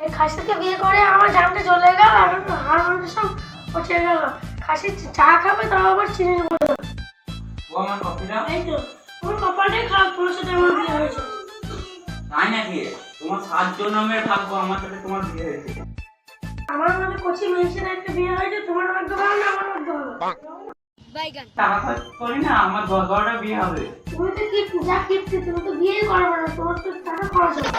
এই খাসিকে বিয়ে করে আমার জানতে চলে গেল আর মানুষ সব উঠে গেল। খাসি চা খাবে তাও আবার চিনি বলে ও আমার কপিটা এই তো আমার কপালটাই খারাপ তোমার সাথে আমার বিয়ে হয়েছে। তাই নাকি? তোমার সাতজন নামের থাকব আমার সাথে তোমার বিয়ে হয়েছে। আমার মনে কচি মেয়েছের একটা বিয়ে হয়েছে তোমার ভাগ্য ভালো না আমার ভাগ্য ভালো? টাকা করি না আমার দশ বারোটা বিয়ে হবে। তুমি তো কি পূজা কিপ্তি তুমি তো বিয়ে করবে না তোমার তো টাকা খরচ হবে।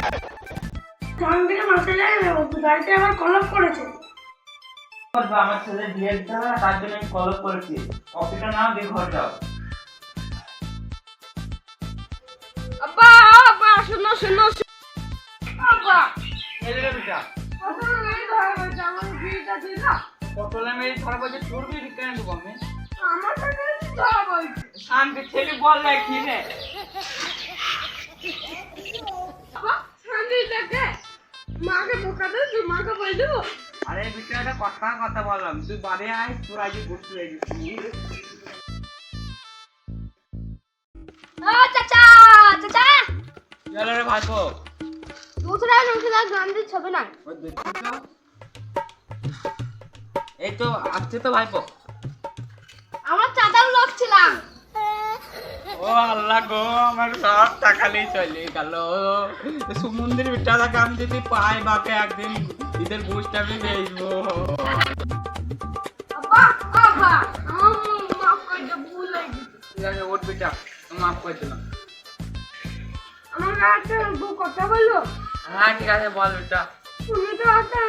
গাড়িতে আবার কলপ করেছে। আমার ছেলে বিয়ে দিতে হবে না তার জন্য আমি কলপ করেছি। কপিটা নাও দিয়ে ঘর যাও। আব্বা আব্বা শোনো শোনো আব্বা। ছেলে বেটা আমার পটলে মেরে ধরা বলছে তোর বিয়ে দেবো আমি আমার ধরা বলছে শান্তি ছেলে বল না কি রে। শান্তি মাকে বলে দেবো। আরে বিক্রি কথা কথা বললাম। তুই বাড়ি আয় তোর আগে ঘুরতে লেগে চাচা চাচা। চলো রে ভাগো দুধরা নুসরা গান্ধী ছবে না এই তো আসছে তো ভাইপো। আমার চাচার লোক ছিলাম। ও আল্লাহ গো আমার সব টাকা নিয়ে চলে গেল। সমুদ্রের টাকা আমি যদি পাই বাপে একদিন ঈদের বুঝটা আমি বেচবো। ওর বেটা মাফ করে দিলাম। আমার একটা কথা বলল হ্যাঁ ঠিক আছে বল বেটা। তুমি তো একটা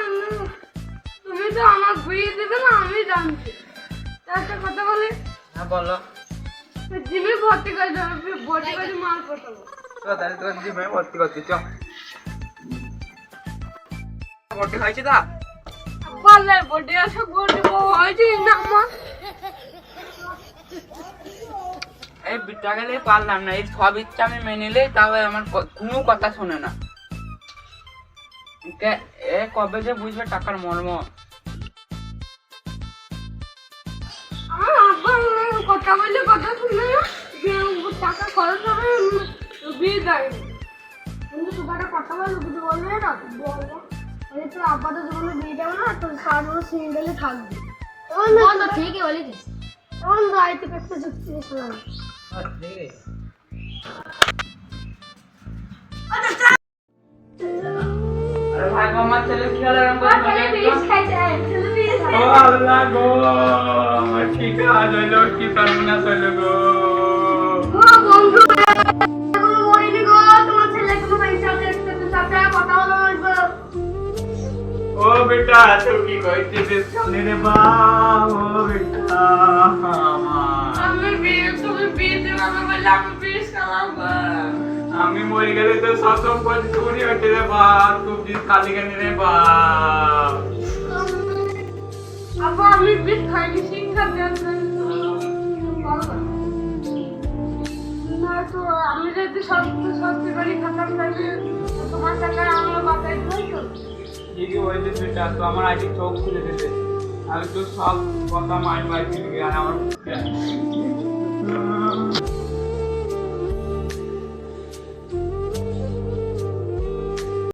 তুমি তো আমার বিয়ে দেবে না আমি জানছি। একটা কথা বলে। হ্যাঁ বলো। জিমে ভর্তি করে দেবে ভর্তি করে কথা বলো তো তাহলে তোর জীবনে ভর্তি করছি চ ভর্তি হয়েছে তা? পারলে বডি আছে বডি বউ হয়েছে না আমার এই বিটা গেলে পারলাম না এই সব ইচ্ছা আমি মেনে নিলে তবে আমার কোনো কথা শোনে না। কে এ কবে যে বুঝবে টাকার মর্ম? কথা বললে কথা শুনে না যে টাকা খরচ হবে বিয়ে দেয় না। কিন্তু তোমার কথা বলব কিছু বলবে না? বলব। আরে তোর আব্বা তো জীবনে বিয়ে দেবে না তোর সারা জীবন সিঙ্গেলে থাকবে। তখন তো ঠিকই বলেছিস। তখন দায়িত্ব একটা যুক্তি শোনানো আরে ভাই আমার ছেলে হলো এরকম করে বলে দিল? খাইছে ও আল্লাহ গো আমার কি কাজ হইল কি সর্বনাশ হইল আমি বিয়ে গেলে তো সব সম্পত্তি চুরি হইতে রে বা তুই খালি কেন রে বা আমি যদি সব সত্যি করে খাতাম তাহলে তোমার টাকা আমার তো? আমার আগে চোখ খুলে দিতে আমি তো সব কথা মাইন্ড বাইক আর আমার